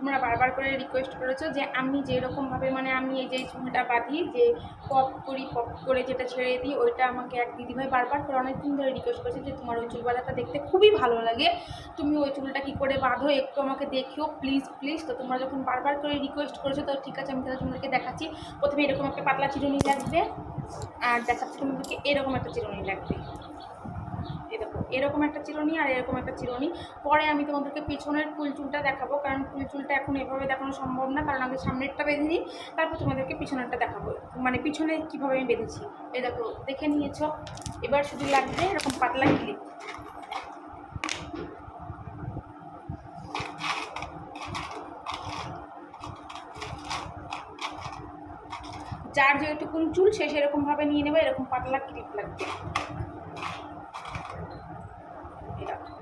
তোমরা বারবার করে রিকোয়েস্ট করেছ যে আমি যেরকমভাবে মানে আমি এই যে চুলটা বাঁধি, যে পপ করি, পপ করে যেটা ছেড়ে দিই, ওইটা আমাকে এক দিদিভাই বারবার করে অনেকদিন ধরে রিকোয়েস্ট করেছে যে তোমার ওই চুল বাঁধাটা দেখতে খুবই ভালো লাগে। তুমি ওই চুলটা কী করে বাঁধো একটু আমাকে দেখিও প্লিজ প্লিজ তো তোমরা যখন বারবার করে রিকোয়েস্ট করেছ, তো ঠিক আছে, আমি তাহলে তোমাদেরকে দেখাচ্ছি। প্রথমে এরকম একটা পাতলা চিরুনি লাগবে, আর দেখাচ্ছি তোমাদেরকে এরকম একটা চিরুনি লাগবে। এরকম একটা চিরুনি আর এরকম একটা চিরুনি। পরে আমি তোমাদেরকে পিছনের ফুল চুলটা দেখাবো, কারণ ফুল চুলটা এখন এভাবে দেখানো সম্ভব না, কারণ আগে সামনেরটা বেঁধে দিই। তারপর তোমাদেরকে পিছনেরটা দেখাবো মানে পিছনে কীভাবে আমি বেঁধেছি। এই দেখো, দেখে নিয়েছো। এবার শুধু লাগবে এরকম পাতলা ক্লিপ। যার যেরকম চুল, সে সেরকমভাবে নিয়ে নেবে, এরকম পাতলা ক্লিপ লাগবে এরকম।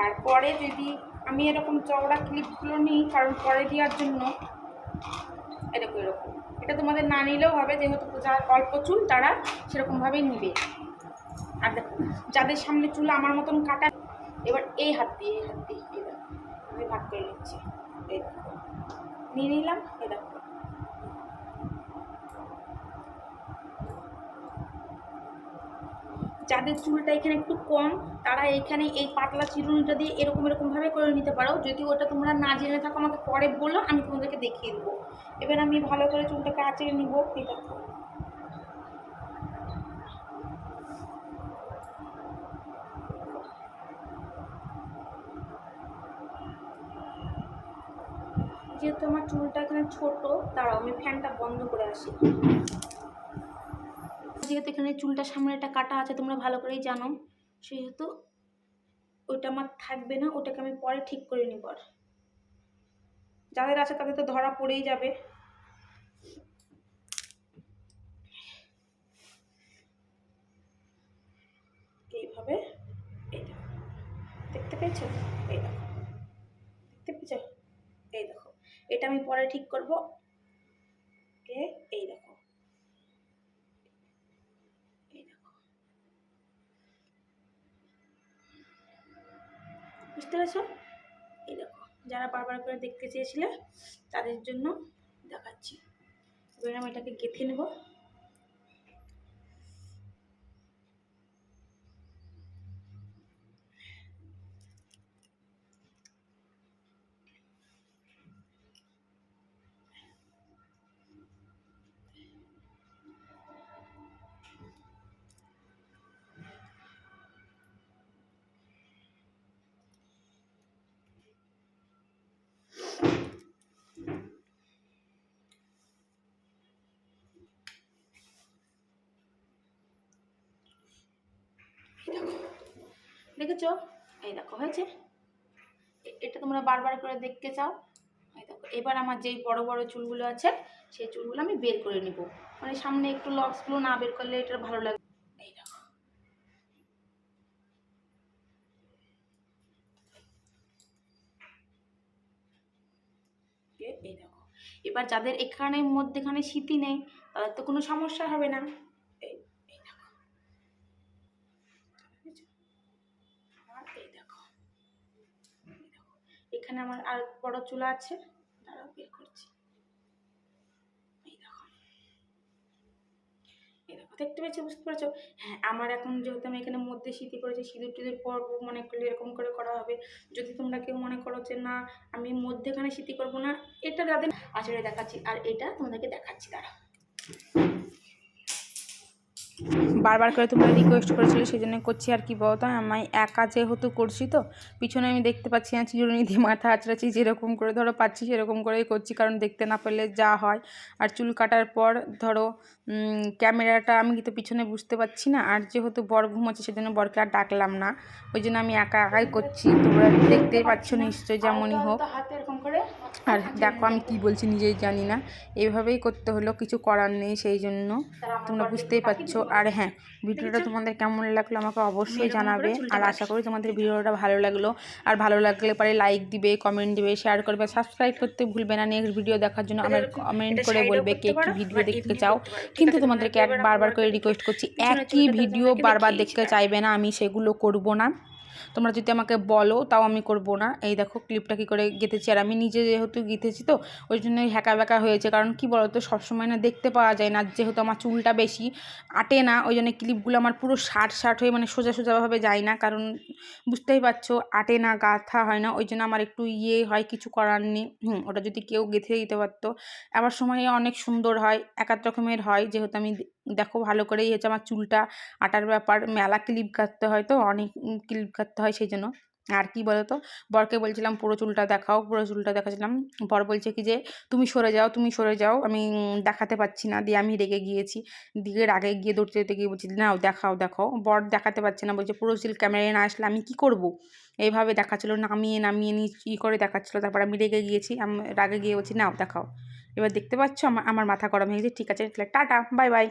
আর পরে যদি আমি এরকম চওড়া ক্লিপগুলো নিই, কারণ পরে দেওয়ার জন্য এরকম এরকম। এটা তোমাদের না নিলেও হবে, যেহেতু যার অল্প চুল, তারা সেরকমভাবেই নিবে। আর দেখো, যাদের সামনে চুল আমার মতন কাটা, এবার এই হাত দিয়ে, এই হাত দিয়ে দেখো, আমি ভাগ করে নিচ্ছি। এই নিয়ে নিলাম, এই দেখো। যাদের চুলটা এখানে একটু কম, তারা এখানে এই পাতলা চিরুনিটা দিয়ে এরকম এরকমভাবে করে নিতে পারো। যদি ওটা তোমরা না জেনে থাকো, আমাকে পরে বলো, আমি তোমাদেরকে দেখিয়ে দেবো। এবার আমি ভালো করে চুলটাকে আঁচড়ে নিব দেখো। যেহেতু আমার চুলটা এখানে ছোট, দাঁড়াও, আমি ফ্যানটা বন্ধ করে আসি। যেহেতু এখানে চুলটা সামনে একটা কাটা আছে, তোমরা ভালো করেই জানো। সেহেতু ওইটা আমার থাকবে না, ওটাকে আমি পরে ঠিক করে নিব আর। যাদের আছে তাদের তো ধরা পড়েই যাবে। এইভাবে, এই দেখতে পেয়েছ? এই দেখো। দেখতে পেয়েছ? এই দেখো। এটা আমি পরে ঠিক করব। এই দেখো। বুঝতে পেরেছ? এই দেখো, যারা বারবার করে দেখতে চেয়েছিলে, তাদের জন্য দেখাচ্ছি। এবার আমি এটাকে গেঁথে নেব এই দেখো দেখেছ? এই দেখো, হয়েছে? এটা তোমরা বারবার করে দেখতে চাও। এই দেখো, এবার আমার যেই বড় বড় চুলগুলো আছে, সেই চুলগুলো আমি বের করে নিব। মানে সামনে একটু লক্সগুলো না বের করলে এটা ভালো লাগবে এই দেখো। এবার যাদের এখানে মধ্যেখানে স্মৃতি নেই, তাদের তো কোনো সমস্যা হবে না এই এই দেখো বুঝেছ? আর এই দেখো এই দেখো এখানে আমার আর বড় চুলা আছে। দাঁড়াও, বের করছি। দেখতে পেয়েছ? বুঝতে পেরেছ? হ্যাঁ আমার এখন যেহেতু আমি এখানে মধ্যে স্মৃতি করেছি, সিঁদুর টিঁদুর পরবো মনে করলে এরকম করে করা হবে। যদি তোমরা কেউ মনে করো যে, না, আমি মধ্যেখানে স্মৃতি করব না, এটা যাদের আচরে দেখাচ্ছি। আর এটা তোমাদেরকে দেখাচ্ছি দাঁড়া বারবার করে তোমরা রিকোয়েস্ট করেছিলে সেই জন্য করছি আর কি বলতো, আমি একা যেহেতু করছি তো, পিছনে আমি দেখতে পাচ্ছি না, চিরুনি দিয়ে মাথা আঁচড়াচ্ছি, যেরকম করে ধরো পাচ্ছি সেরকম করেই করছি, কারণ দেখতে না পেলে যা হয়। আর চুল কাটার পর ধরো ক্যামেরাটা আমি তো পিছনে বুঝতে পারছি না, আর যেহেতু বর ঘুমোচ্ছে, সেজন্য বরকে আর ডাকলাম না। ওই জন্য আমি একা একাই করছি, তোমরা দেখতেই পাচ্ছ নিশ্চয়ই যেমনই হোক। করে। আর দেখো আমি কি বলছি নিজেই জানি না। এইভাবেই করতে হলো কিছু করার নেই সেই জন্য। তোমরা বুঝতেই পারছ। আর হ্যাঁ ভিডিওটা তোমাদের কেমন লাগল আমাকে অবশ্যই জানাবে। আর আশা করি তোমাদের ভিডিওটা ভালো লাগল। আর ভালো লাগলে পরে লাইক দিবে কমেন্ট দিবে শেয়ার করবে সাবস্ক্রাইব করতে ভুলবে না। নেক্সট ভিডিও দেখার জন্য আমার কমেন্ট করে বলবে কে কী ভিডিও দেখতে চাও। কিন্তু তোমাদেরকে এক বারবার করে রিকোয়েস্ট করছি। একই ভিডিও বারবার দেখতে চাইবে না আমি সেগুলো করব না। তোমরা যদি আমাকে বলো, তাও আমি করব না। এই দেখো ক্লিপটা কী করে গেঁথেছি। আর আমি নিজে যেহেতু গেঁথেছি তো, ওই জন্যই হ্যাকা ব্যাকা হয়েছে। কারণ কি বলো তো সবসময় না দেখতে পাওয়া যায় না। যেহেতু আমার চুলটা বেশি, আটে না, ওই জন্য ক্লিপগুলো আমার পুরো শার্ট শার্ট হয়ে মানে সোজা সোজাভাবে যায় না। কারণ বুঝতেই পারছ, আটে না, গাঁথা হয় না। ওই জন্য আমার একটু ইয়ে হয়, কিছু করার নেই। হুম, ওটা যদি কেউ গেঁথে দিতে পারতো। আবার সময় অনেক সুন্দর হয়, এক এক রকমের হয়। যেহেতু আমি দেখো ভালো করেই হচ্ছে আমার চুলটা আটার ব্যাপার, মেলা ক্লিপ কাটতে হয় তো, অনেক ক্লিপ কাটতে হয় সেই জন্য আর কি বলো তো বরকে বলছিলাম, পুরো চুলটা দেখাও, পুরো চুলটা দেখাচ্ছিলাম। বর বলছে কি যে, তুমি সরে যাও, তুমি সরে যাও, আমি দেখাতে পাচ্ছি না, দিয়ে আমি রেগে গিয়েছি। দিয়ে রাগে গিয়ে দৌড়তে দৌড়তে গিয়ে বলছি, নাও, দেখাও দেখাও বর দেখাতে পারছে না, বলছে, পুরো চুল ক্যামেরায় না আসলে আমি কি করব? এইভাবে দেখাচ্ছিলো, নামিয়ে নামিয়ে নি ই করে দেখাচ্ছিলো। তারপর আমি রেগে গিয়েছি, আমি রাগে গিয়ে বলছি, নাও, দেখাও। এবার দেখতে পাচ্ছ আমার আমার মাথা গরম হয়ে গেছে। ঠিক আছে, তাহলে টাটা, বাই বাই।